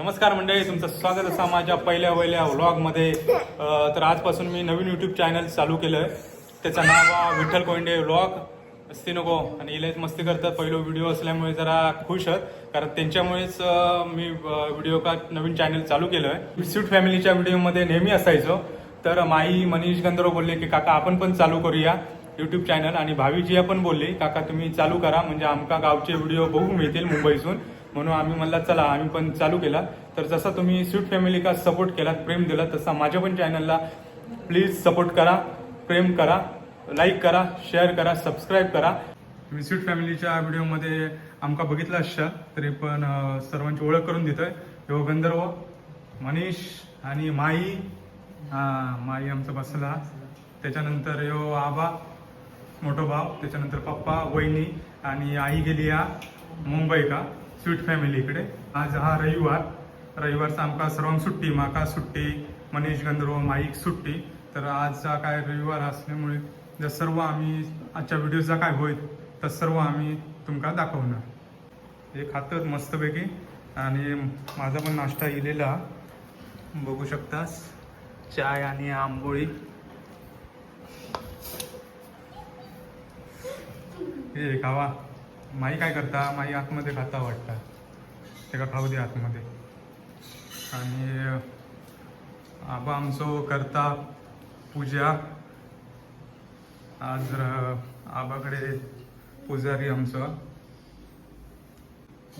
नमस्कार मंडळी तुमचं स्वागत असा माझ्या पहिल्या वहिल्या व्लॉगमध्ये. तर आजपासून मी नवीन यूट्यूब चॅनल चालू केलं आहे त्याचं नाव आहे विठ्ठल कोंडे व्लॉग. असते नको. आणि इलाच मस्ती करतात पहिलं व्हिडिओ असल्यामुळे जरा खुश आहेत. कारण त्यांच्यामुळेच मी व्हिडिओ का नवीन चॅनल चालू केलं आहे स्वीट फॅमिलीच्या व्हिडिओमध्ये नेहमी असायचो. तर माई मनीष गंधर्व बोलले की काका आपण पण चालू करूया यूट्यूब चॅनल आणि भावीजी पण बोलली काका तुम्ही चालू करा. म्हणजे आमका गावचे व्हिडिओ बघू मिळतील मुंबईतून. म्हणून आम्ही म्हणला चला आम्ही पण चालू केला. तर जसा तुम्ही स्वीट फॅमिली का सपोर्ट केलात प्रेम दिला तसा माझ्या पण चॅनलला प्लीज सपोर्ट करा प्रेम करा लाईक करा शेअर करा सबस्क्राईब करा. तुम्ही स्वीट फॅमिलीच्या व्हिडिओमध्ये आमका बघितला असशा तरी पण सर्वांची ओळख करून देतोय. यो गंधर्व मनीष आणि माई. हा माई आमचा बसला. त्याच्यानंतर यो आबा मोठो भाव त्याच्यानंतर पप्पा वहिनी आणि आई गेली या मुंबई का. स्वीट फॅमिली इकडे. आज हा रविवार. रविवारचा आमका सर्वांक सुट्टी माका सुट्टी मनीष गंधर्व माईक सुट्टी. तर आजचा काय रविवार असल्यामुळे जर सर्व आम्ही आजच्या व्हिडिओचा काय होईल तर सर्व आम्ही तुमका दाखवणार. हे खातं मस्तपैकी. आणि माझा पण नाश्ता इलेला. बघू शकतास. चाय आणि आंबोळी. हे खावा. माई काय करता? माई आतमध्ये खाता वाटता. ते का खाऊ दे आतमध्ये. आणि आबा आमचो करता पूजा. आज आबाकडे पुजारी आमचं.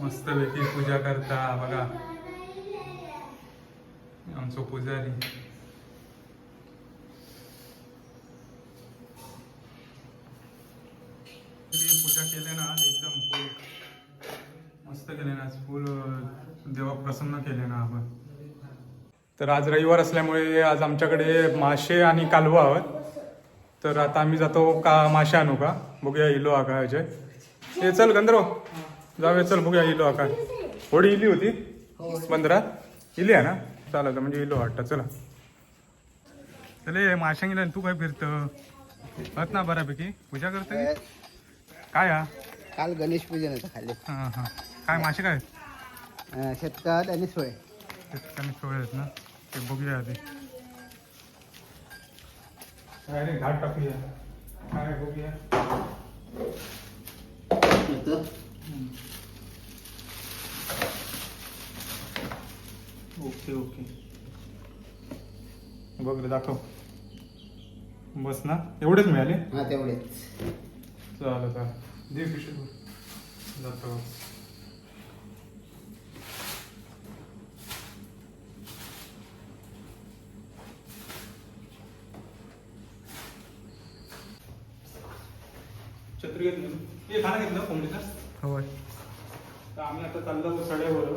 मस्तपैकी पूजा करता बघा. आमचो पुजारी. पूजा केली ना आज एकदम फुल. मस्त केले ना आज फुल देवा प्रसन्न केले ना आपण. तर आज रविवार असल्यामुळे आज आमच्याकडे मासे आणि कालवा आहोत. तर आता आम्ही जातो का मासे आणू का? बघूया इलो आका अजय हे चल गंधर्व. जाऊया चल बघूया इलो आका होडी इली होती. बंदरात. इली आहे ना? चालत म्हणजे इलो वाटतं. चला. चले माशा तू काय फिरतं? आहात ना बऱ्यापैकी. पूजा करते? काय हा? काल गणेश पूजन होतं खाली. हा हा. काय मासे काय अं, शेतकात आणि सोय कमी सोय आहेत ना? ते बघूया आधी. काय रे घाट टाकूया. काय बघूया. Okay okay. बघ रे दाखव. बस ना? एवढेच मिळाले? हा तेवढेच. चालेल चालेल दे पिशवी जातो छत्री घेतली खाणं घेतलं कोंबडीचा होय तर आम्ही आता चाललो सड्यावर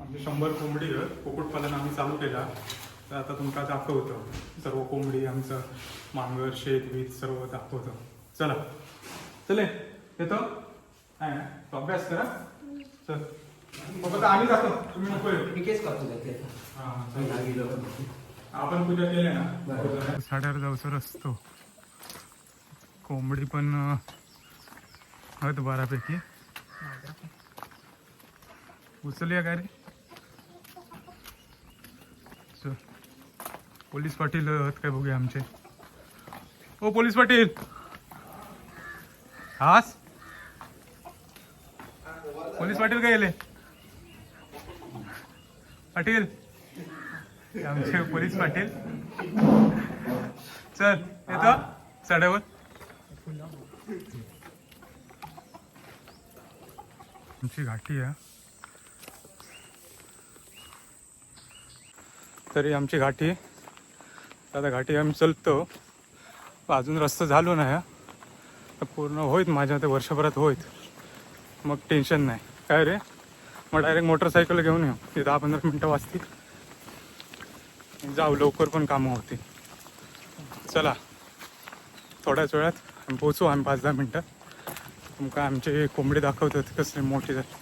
आमचे शंभर कोंबडी कुक्कुटपालन आम्ही चालू केला तर आता तुमका दाखवतो सर्व कोंबडी आमचं मांगर शेत बीत सर्व दाखवतो चला. चले येतो? आहे ना? अभ्यास करा. चल. आता आम्ही जातो तुम्ही नको येऊ. हा, चल. आपण पूजा केली ना? साड्यावर जाऊसर असतो कोंबडी पण आहेत बऱ्यापैकी उचलूया काय रे? चल. पोलीस पाटील आहेत काय बघूया आमचे. ओ पोलीस पाटील! हास पोलीस पाटील काय गेले? पाटील? आमचे पोलीस पाटील. चल येतो. चढावर आमची घाटी आहे. तरी आमची घाटी. आता घाटी आम्ही चलतो. अजून रस्ता झालो नाही. हा. पूर्ण होईत माझ्या मते वर्षभरात होईत. मग टेन्शन नाही. काय रे? मग डायरेक्ट मोटरसायकल घेऊन येऊ ते दहा पंधरा मिनटं वाजतील जाऊ लवकर पण कामं होती चला. थोड्याच वेळात आम्ही पोचू आम्ही पाच दहा मिनटं. तुमका आमचे कोंबडी दाखवतात कसले मोठी झाली.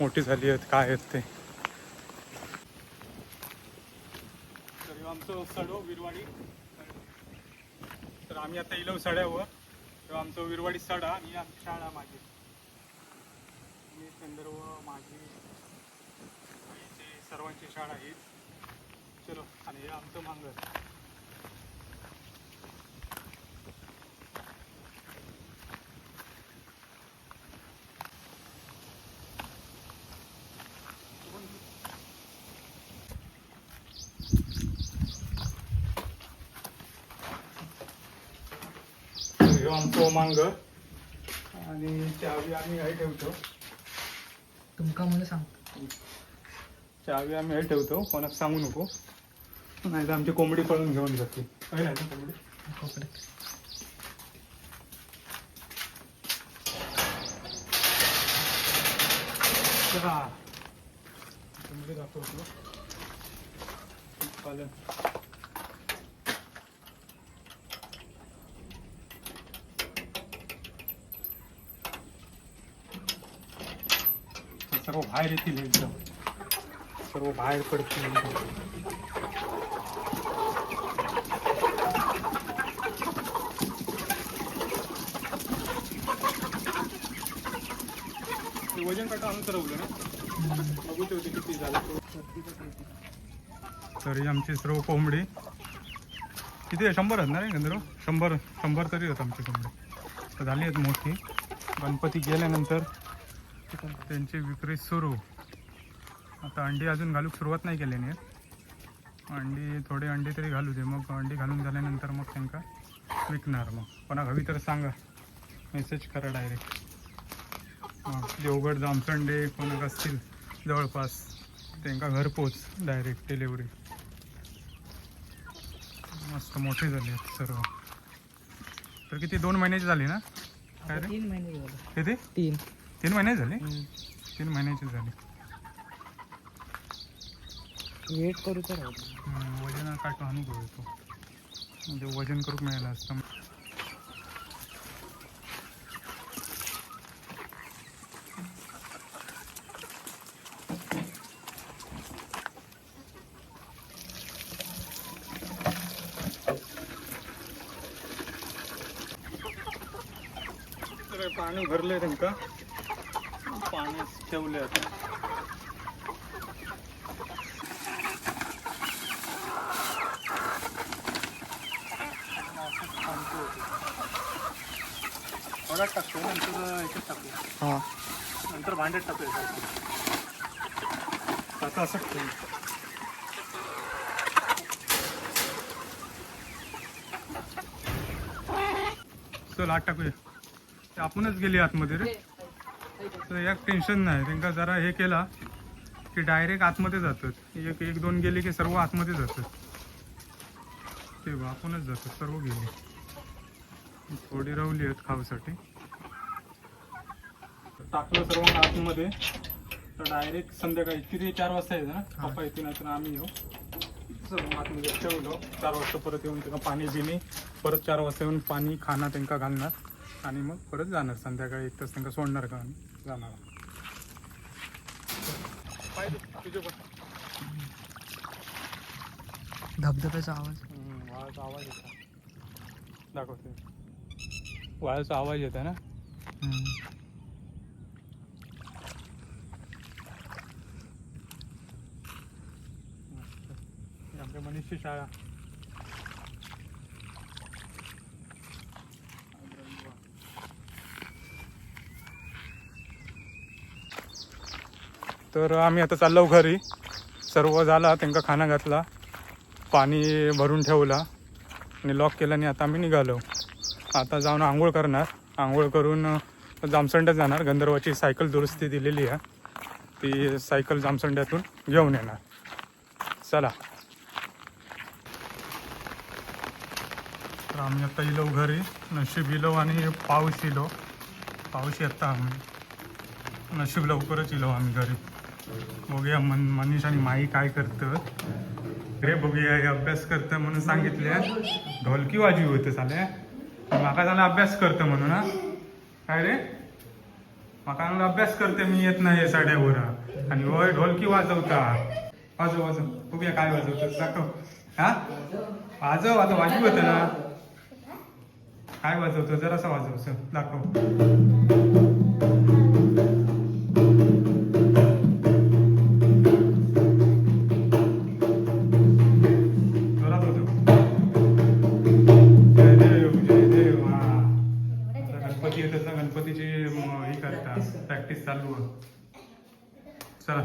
मोठी झाली आहेत काय आहेत ते. तर आमचं सडो विरवाडी तर आम्ही आता इलव सड्यावर. तेव्हा आमचं विरवाडी सडा आणि आमची शाळा माझी. मी संदर्भ माझी सर्वांची शाळा ही. चलो आणि हे आमचं मांगर. ह्यो आमचो मांग. आणि चावी आम्ही हे ठेवतो. तुमका मला सांग. चावी आम्ही हे ठेवतो कोणाक सांगू नको. नाही तर आमची कोंबडी पळून घेऊन जाते. काय नाही ना कोंबडी. चला. कोंबडी दाखवतो. पालन. सर्व बाहेर येतील एकदम. सर्व बाहेर पडतील वजन काटा आणून ठरवलं ना? बघू ठेवते किती झालं तरी आमची सर्व कोंबडी. किती आहे? शंभर आहेत ना रे गंधर्व शंभर शंभर तरी आहेत आमची कोंबडी. तर झाली आहेत मोठी. गणपती गेल्यानंतर त्यांची विक्री सुरू. आता अंडी अजून घालूक सुरुवात नाही केली नाही अंडी थोडे अंडी तरी घालू दे. मग अंडी घालून झाल्यानंतर मग त्यांना विकणार मग. कोणाक हवी तर सांगा. मेसेज करा डायरेक्ट मग देवगड जामसंडे कोणाक असतील जवळपास त्यांना घरपोच डायरेक्ट डिलिव्हरी मस्त मोठी झाली सर्व. तर किती? दोन महिन्याची झाली ना? काय रे? तीन महिने झाले. किती? तीन. तीन महिने झाले? तीन महिन्याची झाली. वेट करू तर वजन काटून आणू घेऊ तो म्हणजे वजन करूक मिळालं असतं. तर पाणी भरले त्यांका. पाणी ठेवले थोड्यात टाकतो नंतर याच्यात टाकू हा. नंतर भांड्यात टाकू याच्यात. आता असं ठेवू चल आत टाकूया. आपणच गेली आतमध्ये रे. तर एक टेन्शन नाही. त्यांका जरा हे केला की डायरेक्ट आतमध्ये जातात. एक एक दोन गेले की सर्व आतमध्ये जातात. ते आपणच जातात सर्व गेले. थोडी रावली आहेत खाऊसाठी. टाकलं सर्व आतमध्ये. तर डायरेक्ट संध्याकाळी किती चार वाजता येतं ना? पप्पा येते नाही तर आम्ही येऊ. सर्व आतमध्ये ठेवलो. चार वाजता परत येऊन त्यांना पाणी दिली. परत चार वाजता येऊन पाणी खाणं त्यांना घालणार. आणि मग परत जाणार संध्याकाळी. एक तास त्यांना सोडणार का आणि जाणार. धबधब्याचा आवाज. वाळाचा आवाज येतो. दाखवते. वाळाचा आवाज येतो ना? आमच्या मनीषची शाळा. तर आम्ही आता चाललो घरी. सर्व झाला त्यांना खाना घातला पाणी भरून ठेवला आणि लॉक केलं आणि आता आम्ही निघालो. आता जाऊन आंघोळ करणार. आंघोळ करून जामसंड्यात जाणार. गंधर्वाची सायकल दुरुस्ती दिलेली आहे. ती सायकल जामसंड्यातून घेऊन येणार. चला. तर आम्ही आता इलो घरी. नशीब इलो आणि पाऊस इलो. पाऊस येता आम्ही. नशीब लवकरच इलो आम्ही घरी. बघूया मन मनीष आणि माई काय करतं. रे बघूया हे अभ्यास करतं म्हणून सांगितले ढोलकी वाजवी होतं चाले माका चांगला अभ्यास करतं म्हणून हा. काय रे? माका चांगला अभ्यास करते मी येत नाही साड्यावर. आणि होय ढोलकी वाजवता. वाजव वाजव. बघूया काय वाजवतं दाखव. हा? वाजव आता वाजवी होतं ना. काय वाजवतं? जरासा वाजव सर. दाखव. चला चला.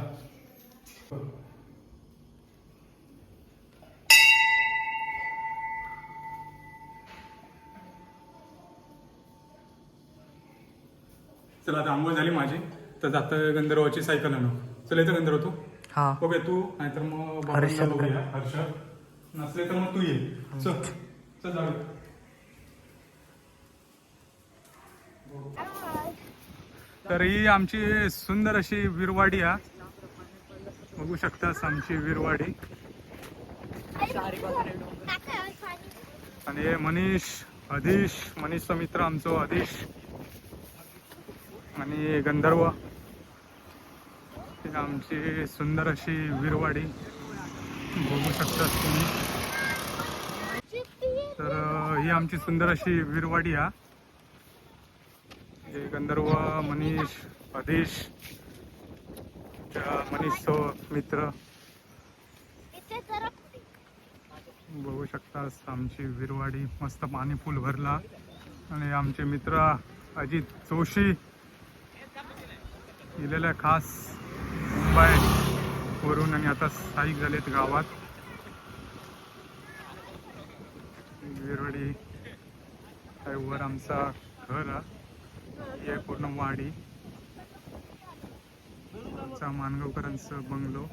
आता आंघोळ झाली माझी. तर जाता गंधर्वाची सायकल आणू. चल येतं गंधर्व तू. हा. बघूया तू नाहीतर मग बाबांना हर्षद बघूया. हर्षद नसले तर मग तू ये. चल. चल जाऊ. तर ही आमची सुंदर अशी विरवाडी हा. बघू शकतास आमची विरवाडी. आणि हे मनीष अधीश मनीषचा मित्र आमचो अधीश आणि गंधर्व. आमची सुंदर अशी विरवाडी. बघू शकतास तुम्ही. तर ही आमची सुंदर अशी विरवाडी हा. हे गंधर्व मनीष अधीश त्या मनीषचो मित्र. बघू शकता आमची विरवाडी मस्त पाणी फुल भरला. आणि आमचे मित्र अजित जोशी गेलेल्या खास मुंबई वरून आणि आता स्थायिक झालेत गावात. विरवाडी वर आमचा घर ही आहे पूर्ण वाडी. आमचा मानगावकरांचा बंगलो.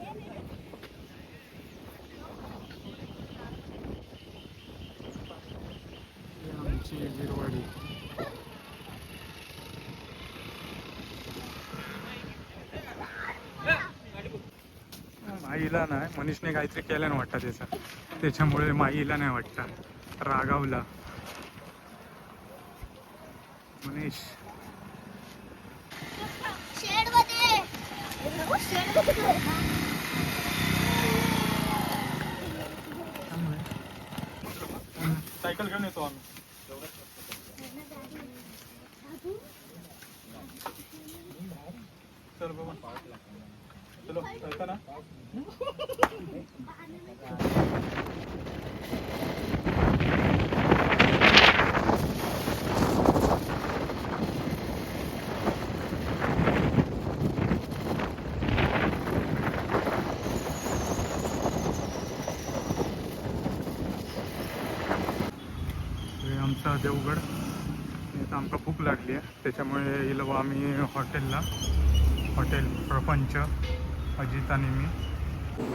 आमची विरवाडी माईला नाही मनीषने काहीतरी केलं ना वाटतं त्याचा. त्याच्यामुळे माईला नाही वाटतं. रागावला. मनीष. 谁 देवगड इथं आमकां भूक लागली आहे. त्याच्यामुळे इलो आम्ही हॉटेलला. हॉटेल प्रपंच अजित आणि मी.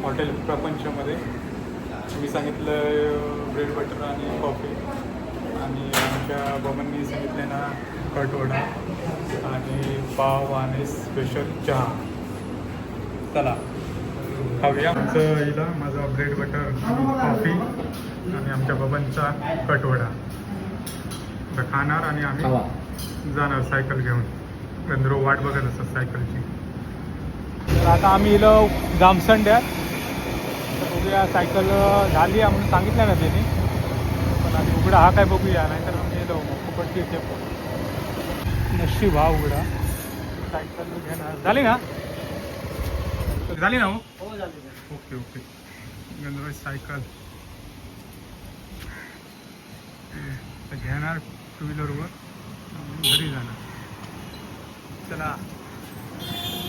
हॉटेल प्रपंचमध्ये. मी सांगितलं ब्रेड बटर आणि कॉफी. आणि आमच्या बाबांनी सांगितले ना कटवडा. आणि पाव आणि स्पेशल चहा. चला खाऊया. आमचं हिला माझा ब्रेड बटर कॉफी आणि आमच्या बाबांचा कटवडा. तर खाणार आणि आम्ही जाणार सायकल घेऊन. गंधर्व वाट बघत असतात सायकलची. तर आता आम्ही इलो जामसंड्यात तर बघूया सायकल झाली आहे म्हणून सांगितलं ना त्यांनी. पण आम्ही उघडा हा काय बघूया. नाहीतर आम्ही येलो फुकटची टेप नशीब हा उघडा. सायकल घेणार. झाली ना? झाली ना हो? Okay okay. गंधर्व सायकल. ते- ते घेणार. टू व्हीलरवर घरी जाणार चला.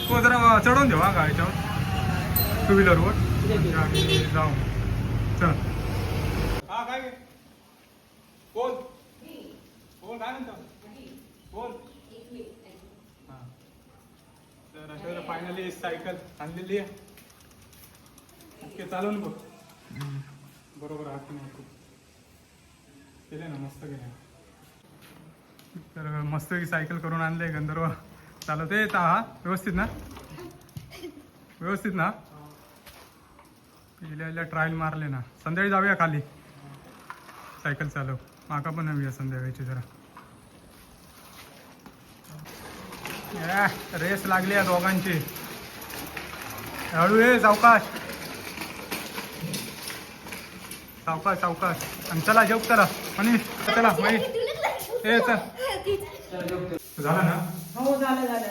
तो जरा चढवून देऊ हा गाडीच्यावर. टू व्हीलरवर. जाऊ चल. हा काय बोल. बोल काय म्हणतो? बोल. हा. तर अशा फायनली सायकल आणलेली आहे. ओके चालवून बघ. बरोबर की नाही केले ना मस्त केले. तर मस्त सायकल करून आणले गंधर्व. चालवते येता हा. व्यवस्थित ना? व्यवस्थित ना? इल्या ट्रायल मारले ना. संध्याकाळी जाऊया खाली. सायकल चालव माका पण हवी आहे संध्याकाळची जरा. या, रेस लागली आहे दोघांची. हळू ये सावकाश. सावकाश सावकाश. आणि चला जेव चला? मनीष चला मनीष ए चल. झालं ना? हो झालं झालं.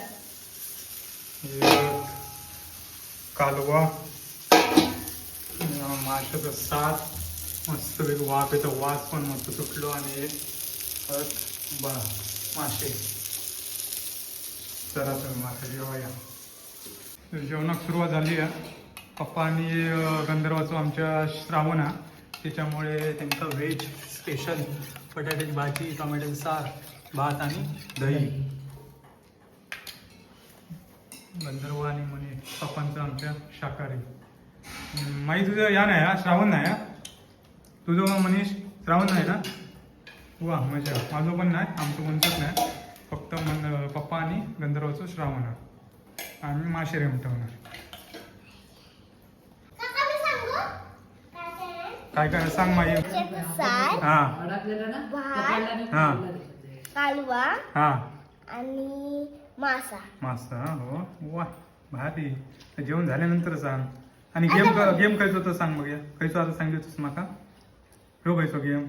कालवा. माशाचा सात मस्त वेग वाफ येतो. वास पण मस्त सुटलो आणि परत बा मासे. चला तर मासे जेव्हा या तर जेवणाक सुरुवात झाली आहे. पप्पा आणि गंधर्वाचो आमच्या श्रावण हा त्याच्यामुळे त्यांचा व्हेज स्पेशल बटाट्याची भाजी टोमॅटोचं सार. भात आणि दही. गंधर्व आणि म्हणे पप्पांचं आमच्या शाकाहारी. माई तुझं या नाही हा श्रावण नाही हा? तुझं मग मनीष श्रावण नाही ना? वा मजा. माझं पण नाही आमचं कोणतंच नाही. फक्त मन पप्पा आणि गंधर्वाचं श्रावण आहे. आम्ही माशे रेमटवणार काय काय सांग माई. सार हा. हा. कालवा हा. आणि मासा. मस्त हा. वा भारी. तर जेवण झाल्यानंतर सांग. आणि गेम गेम खायचो तर सांग बघ खायचो आता सांगली होतोस माका. हो खायचो गेम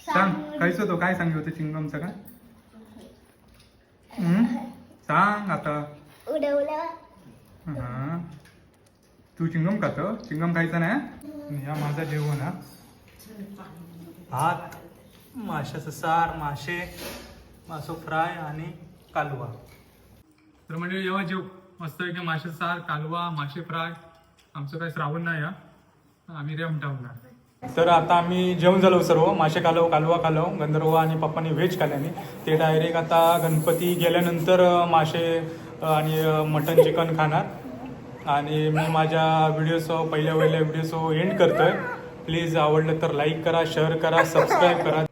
सांग खायचो तो. काय सांगली होतं चिंगमचं का? सांग आता. उडवलं. हा. तू चिंगम खातो? चिंगम खायचं नाही आणि हा माझा जेवण हा? भात. माशाचं सार मासे मासो फ्राय आणि कालवा. तर म्हणजे जेव्हा जेव. मस्त की माशाचं सार कालवा मासे फ्राय. आमचं काही श्रावण नाही आम्ही रेम टाकणार तर आता आम्ही जेवण झालो सर्व. मासे कालव कालवा कालव गंधर्व आणि पप्पानी व्हेज खाल्याने ते डायरेक्ट आता गणपती गेल्यानंतर मासे आणि मटन चिकन खाणार. आणि मी माझ्या व्हिडिओसो पहिल्या पहिल्या व्हिडिओसो एंड करतोय. प्लीज आवडलं तर लाईक करा शेअर करा सबस्क्राईब करा.